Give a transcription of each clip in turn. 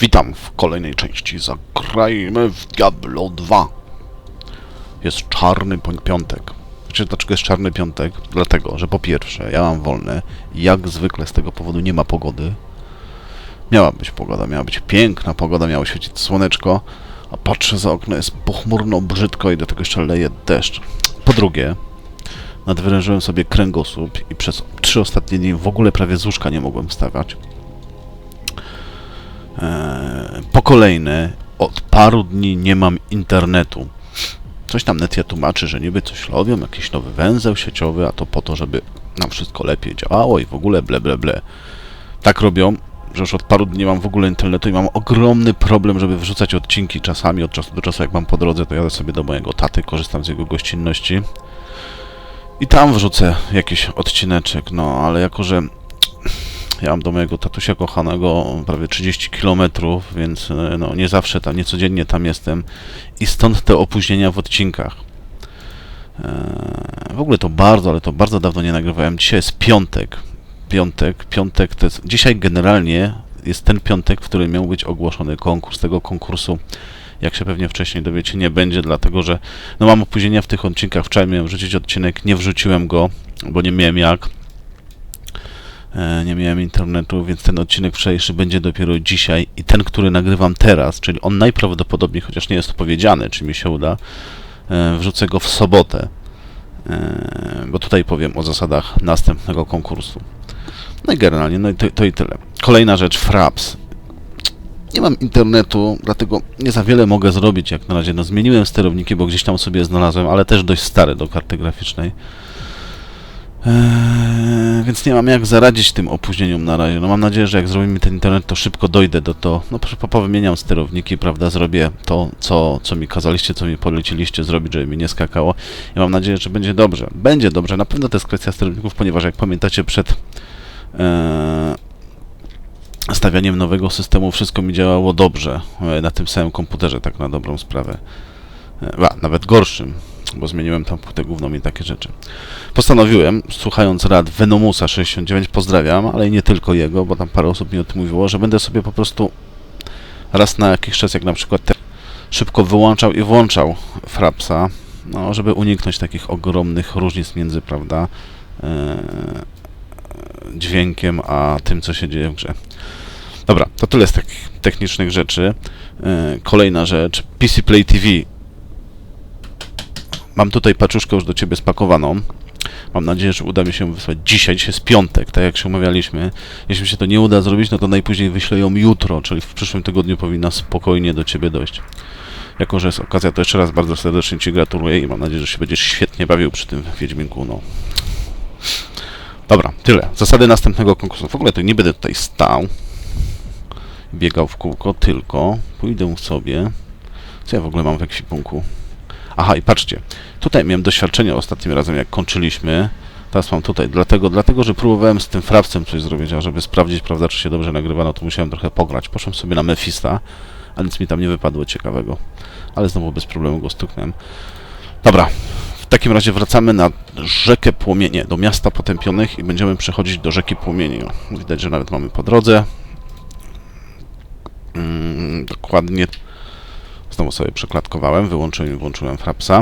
Witam w kolejnej części. Zagrajmy w Diablo 2. Jest czarny pi- piątek. Wiecie dlaczego jest czarny piątek? Dlatego, że po pierwsze, ja mam wolne. Jak zwykle z tego powodu nie ma pogody. Miała być pogoda, miała być piękna pogoda, miało świecić słoneczko, a patrzę za okno, jest pochmurno, brzydko i do tego jeszcze leje deszcz. Po drugie, nadwyrężyłem sobie kręgosłup i przez trzy ostatnie dni w ogóle prawie z łóżka nie mogłem wstawać. Eee, po kolejne, od paru dni nie mam internetu. Coś tam Netia tłumaczy, że niby coś robią, jakiś nowy węzeł sieciowy, a to po to, żeby nam wszystko lepiej działało i w ogóle ble ble ble. Tak robią, że już od paru dni nie mam w ogóle internetu i mam ogromny problem, żeby wrzucać odcinki czasami, od czasu do czasu jak mam po drodze, to jadę sobie do mojego taty, korzystam z jego gościnności i tam wrzucę jakiś odcineczek, no ale jako, że ja mam do mojego tatusia kochanego prawie 30 km, więc e, no, nie zawsze tam, nie codziennie tam jestem i stąd te opóźnienia w odcinkach. Eee, w ogóle to bardzo, ale to bardzo dawno nie nagrywałem. Dzisiaj jest piątek. Piątek, piątek to jest, dzisiaj generalnie jest ten piątek, w którym miał być ogłoszony konkurs. Tego konkursu, jak się pewnie wcześniej dowiecie, nie będzie, dlatego że no mam opóźnienia w tych odcinkach. Wczoraj miałem wrzucić odcinek, nie wrzuciłem go, bo nie miałem jak. E, nie miałem internetu, więc ten odcinek wczorajszy będzie dopiero dzisiaj i ten, który nagrywam teraz, czyli on najprawdopodobniej, chociaż nie jest to powiedziane, czy mi się uda, e, wrzucę go w sobotę, e, bo tutaj powiem o zasadach następnego konkursu. No i generalnie, no i to, to i tyle. Kolejna rzecz, Fraps. Nie mam internetu, dlatego nie za wiele mogę zrobić jak na razie. No zmieniłem sterowniki, bo gdzieś tam sobie znalazłem, ale też dość stare do karty graficznej. Eee, więc nie mam jak zaradzić tym opóźnieniom na razie. No mam nadzieję, że jak zrobimy ten internet, to szybko dojdę do to. No powymieniam sterowniki, prawda, zrobię to, co, co mi kazaliście, co mi poleciliście zrobić, żeby mi nie skakało. I mam nadzieję, że będzie dobrze. Będzie dobrze, na pewno to jest kwestia sterowników, ponieważ jak pamiętacie przed eee, stawianiem nowego systemu wszystko mi działało dobrze e, na tym samym komputerze, tak na dobrą sprawę. E, a, nawet gorszym, bo zmieniłem tam płytę główną i takie rzeczy. Postanowiłem, słuchając rad Venomusa69, pozdrawiam, ale nie tylko jego, bo tam parę osób mi o tym mówiło, że będę sobie po prostu raz na jakiś czas, jak na przykład te, szybko wyłączał i włączał Frapsa, no, żeby uniknąć takich ogromnych różnic między, prawda, e, dźwiękiem, a tym, co się dzieje w grze. Dobra, to tyle z takich technicznych rzeczy. E, Kolejna rzecz, PC Play TV. Mam tutaj paczuszkę już do Ciebie spakowaną. Mam nadzieję, że uda mi się wysłać dzisiaj. Dzisiaj jest piątek, tak jak się umawialiśmy. Jeśli mi się to nie uda zrobić, no to najpóźniej wyślę ją jutro, czyli w przyszłym tygodniu powinna spokojnie do Ciebie dojść. Jako, że jest okazja, to jeszcze raz bardzo serdecznie Ci gratuluję i mam nadzieję, że się będziesz świetnie bawił przy tym Wiedźminku, no. Dobra, tyle. Zasady następnego konkursu. W ogóle to nie będę tutaj stał. Biegał w kółko, tylko pójdę sobie. Co ja w ogóle mam w ekwipunku? Aha, i patrzcie. Tutaj miałem doświadczenie ostatnim razem, jak kończyliśmy. Teraz mam tutaj, dlatego, dlatego że próbowałem z tym frawcem coś zrobić, a żeby sprawdzić, prawda, czy się dobrze nagrywa, no to musiałem trochę pograć. Poszłem sobie na Mefista, a nic mi tam nie wypadło ciekawego. Ale znowu bez problemu go stuknąłem. Dobra, w takim razie wracamy na rzekę Płomienie, do miasta potępionych i będziemy przechodzić do rzeki Płomieni. O, Widać, że nawet mamy po drodze. Mm, dokładnie. Znowu sobie przeklatkowałem, wyłączyłem i włączyłem frapsa.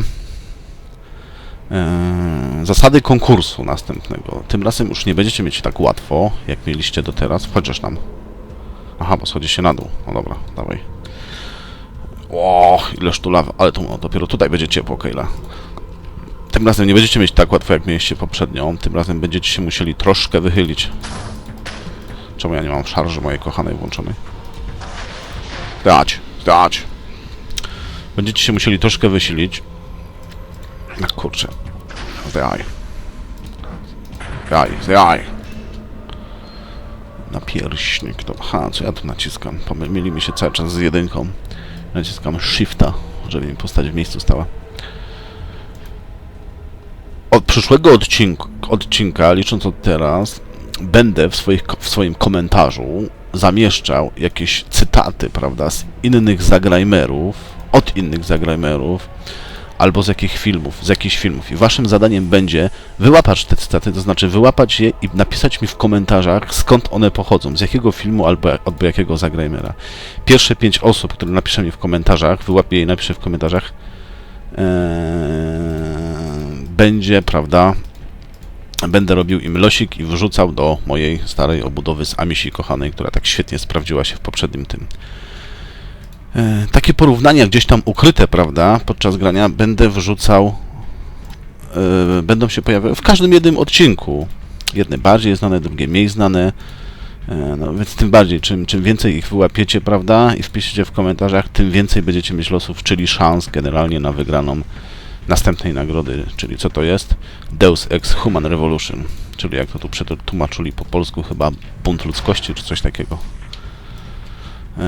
Eee, zasady konkursu następnego. Tym razem już nie będziecie mieć tak łatwo, jak mieliście do teraz. Wchodzisz nam. Aha, bo schodzi się na dół. No dobra, dawaj. O, ileż tu lawa. Ale tu no, dopiero tutaj będzie ciepło, Kejla. Tym razem nie będziecie mieć tak łatwo, jak mieliście poprzednią. Tym razem będziecie się musieli troszkę wychylić. Czemu ja nie mam szarży mojej kochanej włączonej? Dać, dać. Będziecie się musieli troszkę wysilić. No kurczę. Zjaj. Zjaj, zjaj. Na pierśnik. To, aha, co ja tu naciskam? Pomylili mi się cały czas z jedynką. Naciskam Shifta, żeby mi postać w miejscu stała. Od przyszłego odcinka, licząc od teraz, będę w, swoich, w swoim komentarzu zamieszczał jakieś cytaty, prawda, z innych zagrajmerów, od innych zagrajmerów, albo z jakich filmów, z jakichś filmów. I waszym zadaniem będzie wyłapać te cytaty, to znaczy wyłapać je i napisać mi w komentarzach, skąd one pochodzą, z jakiego filmu albo, albo jakiego zagrajmera. Pierwsze pięć osób, które napisze mi w komentarzach, wyłapię je i napiszę w komentarzach, e, będzie, prawda, będę robił im losik i wrzucał do mojej starej obudowy z Amisi kochanej, która tak świetnie sprawdziła się w poprzednim tym. E, Takie porównania gdzieś tam ukryte, prawda, podczas grania będę wrzucał, e, będą się pojawiały w każdym jednym odcinku. Jedne bardziej znane, drugie mniej znane. E, No więc tym bardziej, czym, czym więcej ich wyłapiecie, prawda, i wpiszecie w komentarzach, tym więcej będziecie mieć losów, czyli szans generalnie na wygraną następnej nagrody, czyli co to jest? Deus Ex Human Revolution, czyli jak to tu przetłumaczyli po polsku chyba bunt ludzkości, czy coś takiego. Eee,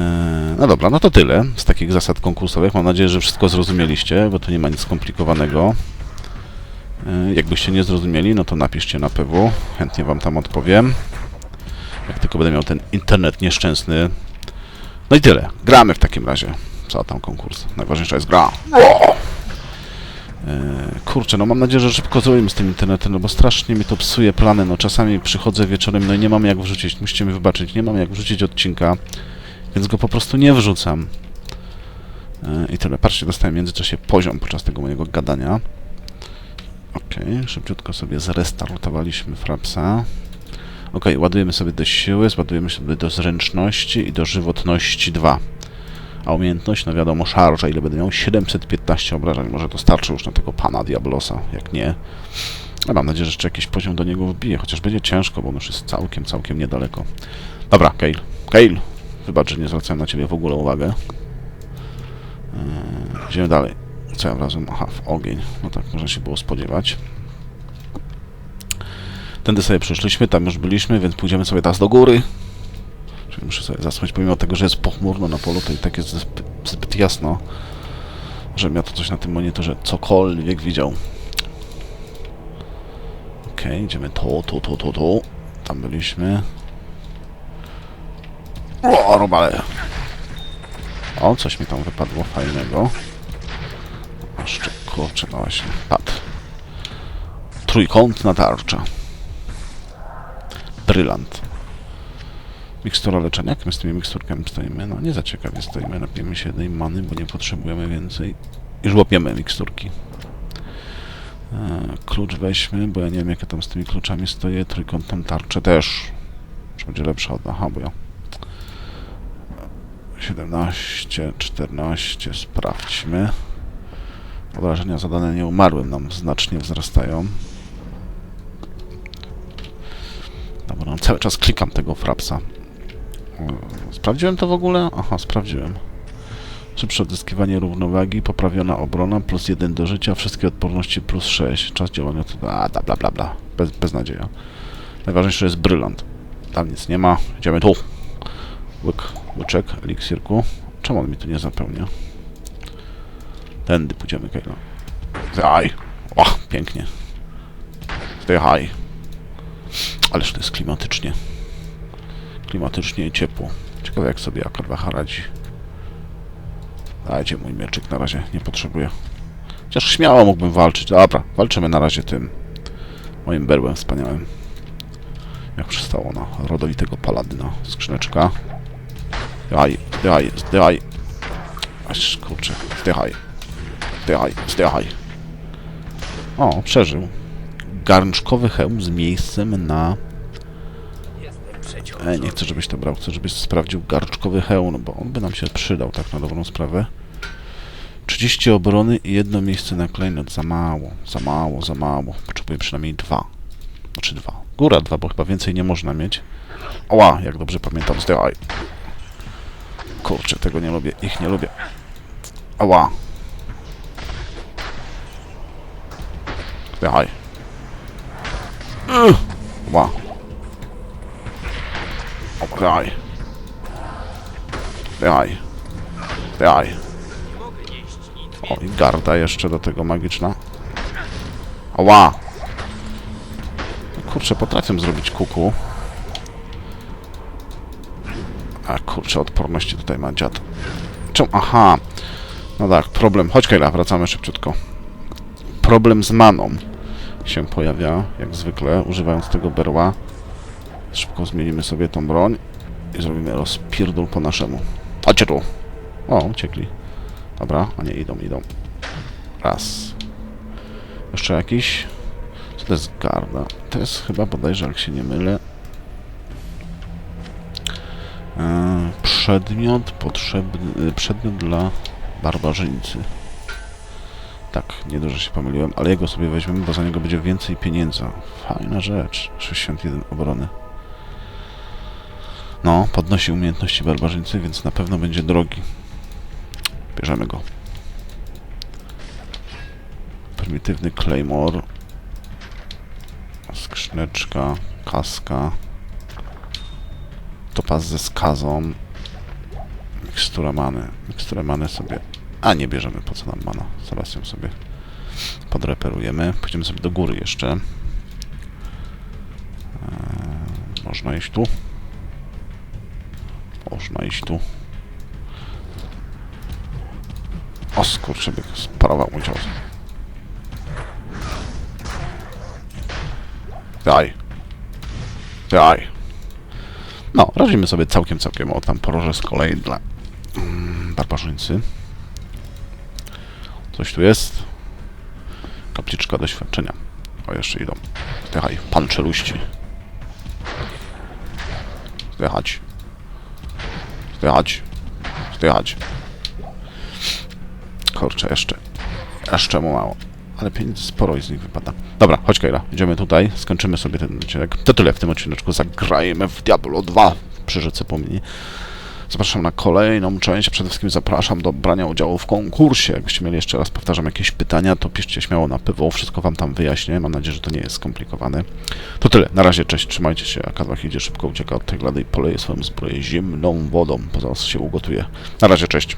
No dobra, no to tyle z takich zasad konkursowych. Mam nadzieję, że wszystko zrozumieliście, bo tu nie ma nic skomplikowanego. Eee, Jakbyście nie zrozumieli, no to napiszcie na PW, chętnie wam tam odpowiem. Jak tylko będę miał ten internet nieszczęsny. No i tyle. Gramy w takim razie. Co tam konkurs? Najważniejsza jest gra. Eee, Kurczę, no mam nadzieję, że szybko zrobimy z tym internetem, no bo strasznie mi to psuje plany. No czasami przychodzę wieczorem, no i nie mam jak wrzucić. Musicie mi wybaczyć, nie mam jak wrzucić odcinka, więc go po prostu nie wrzucam. Eee, I tyle. Patrzcie, dostałem w międzyczasie poziom podczas tego mojego gadania. Okej, szybciutko sobie zrestartowaliśmy Frapsa. Okej, ładujemy sobie do siły, ładujemy sobie do zręczności i do żywotności 2. A umiejętność, no wiadomo, szarża, ile będę miał? 715 obrażeń. Może to starczy już na tego pana Diablosa, jak nie. Ale mam nadzieję, że jeszcze jakiś poziom do niego wbije, chociaż będzie ciężko, bo on już jest całkiem, całkiem niedaleko. Dobra, Kale. Kale! Wybacz, że nie zwracałem na ciebie w ogóle uwagę. Yy, idziemy dalej. Co ja wlazłem? Aha, w ogień. No tak, można się było spodziewać. Tędy sobie przeszliśmy, tam już byliśmy, więc pójdziemy sobie teraz do góry. Czyli muszę sobie zasłonić, pomimo tego, że jest pochmurno na polu, to i tak jest zbyt, zbyt jasno, żebym ja to coś na tym monitorze cokolwiek widział. Okej, idziemy tu, tu, tu, tu, tu. Tam byliśmy. O, robale. O, coś mi tam wypadło fajnego. Jeszcze, kurczę, no właśnie, padł. Trójkątna tarcza. Brylant. Mikstura leczenia. Jak my z tymi miksturkami stoimy? No nie za ciekawie stoimy. Napijemy się jednej many, bo nie potrzebujemy więcej. I żłopiemy miksturki. E, klucz weźmy, bo ja nie wiem jak ja tam z tymi kluczami stoję. Trójkątną tarczę też. Czy będzie lepsza od... Aha, bo ja... 17, 14, sprawdźmy. Obrażenia zadane nieumarłym nam znacznie wzrastają. Dobra, no cały czas klikam tego frapsa. Sprawdziłem to w ogóle? Aha, sprawdziłem. Szybsze odzyskiwanie równowagi, poprawiona obrona, plus 1 do życia, wszystkie odporności plus 6. Czas działania to... A, bla, bla, bla, bla. Bez, beznadzieja. Najważniejsze jest brylant. Tam nic nie ma. Idziemy tu. Łyk, łyczek, eliksirku. Czemu on mi tu nie zapełnia? Tędy pójdziemy, Kejlo. Zaj! O, pięknie. Zdychaj. Ależ to jest klimatycznie. Klimatycznie i ciepło. Ciekawe jak sobie Akarwacha radzi. Dajcie mój mieczyk, na razie nie potrzebuję. Chociaż śmiało mógłbym walczyć. Dobra, walczymy na razie tym. Moim berłem wspaniałym. Jak przystało na rodowitego paladyna. Skrzyneczka. Zdychaj, zdychaj, zdychaj. Aż kurczę, zdychaj. Zdychaj, zdychaj. O, przeżył. Garnczkowy hełm z miejscem na... E, nie chcę, żebyś to brał. Chcę, żebyś sprawdził garnczkowy hełm, bo on by nam się przydał, tak na dobrą sprawę. 30 obrony i jedno miejsce na klejnot. Za mało, za mało, za mało. Potrzebuję przynajmniej dwa. Znaczy dwa. Góra dwa, bo chyba więcej nie można mieć. Oła, jak dobrze pamiętam, zdychaj. Kurczę, tego nie lubię. Ich nie lubię. Ała. Ugh. Ła. Zdychaj. Zdychaj. Zdychaj. O, i garda jeszcze do tego magiczna. Ała. Kurczę, potrafię zrobić kuku. Kurczę, odporności tutaj ma dziad. Czemu? Aha. No tak, problem. Chodź Kejla, wracamy szybciutko. problem z maną się pojawia, jak zwykle, używając tego berła. Szybko zmienimy sobie tą broń i zrobimy rozpierdol po naszemu. Chodźcie tu! O, uciekli. Dobra, a nie, idą, idą. Raz. Jeszcze jakiś? Co to jest garda? To jest chyba bodajże, jak się nie mylę, e, przedmiot potrzebny, e, przedmiot dla barbarzyńcy. Tak, niedużo się pomyliłem, ale jego sobie weźmiemy, bo za niego będzie więcej pieniędzy. Fajna rzecz. 61 obrony. No, podnosi umiejętności barbarzyńcy, więc na pewno będzie drogi. Bierzemy go. Prymitywny Claymore. Skrzyneczka, kaska. Topaz ze skazą. Mikstura many. Miksturę many sobie... A, nie bierzemy, po co nam mana. Zaraz ją sobie podreperujemy. Pójdziemy sobie do góry jeszcze. Eee, można iść tu. Można iść tu. O skurczybyk, sparował mój cios. Daj. Daj. No, radzimy sobie całkiem, całkiem o tam poroże z kolei dla barbarzyńcy. Coś tu jest. Kapliczka doświadczenia. O, jeszcze idą. Zdechaj, pan czeluści. Zdechać. Zdechać. Zdechać. Kurczę, jeszcze. Jeszcze mu mało. Ale pieniędzy sporo z nich wypada. Dobra, chodź Kejra, idziemy tutaj, skończymy sobie ten odcinek. To tyle w tym odcineczku. Zagrajmy w Diablo 2 przy rzece Płomieni. Zapraszam na kolejną część. Przede wszystkim zapraszam do brania udziału w konkursie. Jakbyście mieli jeszcze raz, powtarzam, jakieś pytania, to piszcie śmiało na pywo. Wszystko wam tam wyjaśnię. Mam nadzieję, że to nie jest skomplikowane. To tyle. Na razie, cześć, trzymajcie się. Akadwach idzie szybko, ucieka od tej glady i poleje swoją zbroję zimną wodą, bo zaraz się ugotuje. Na razie, cześć.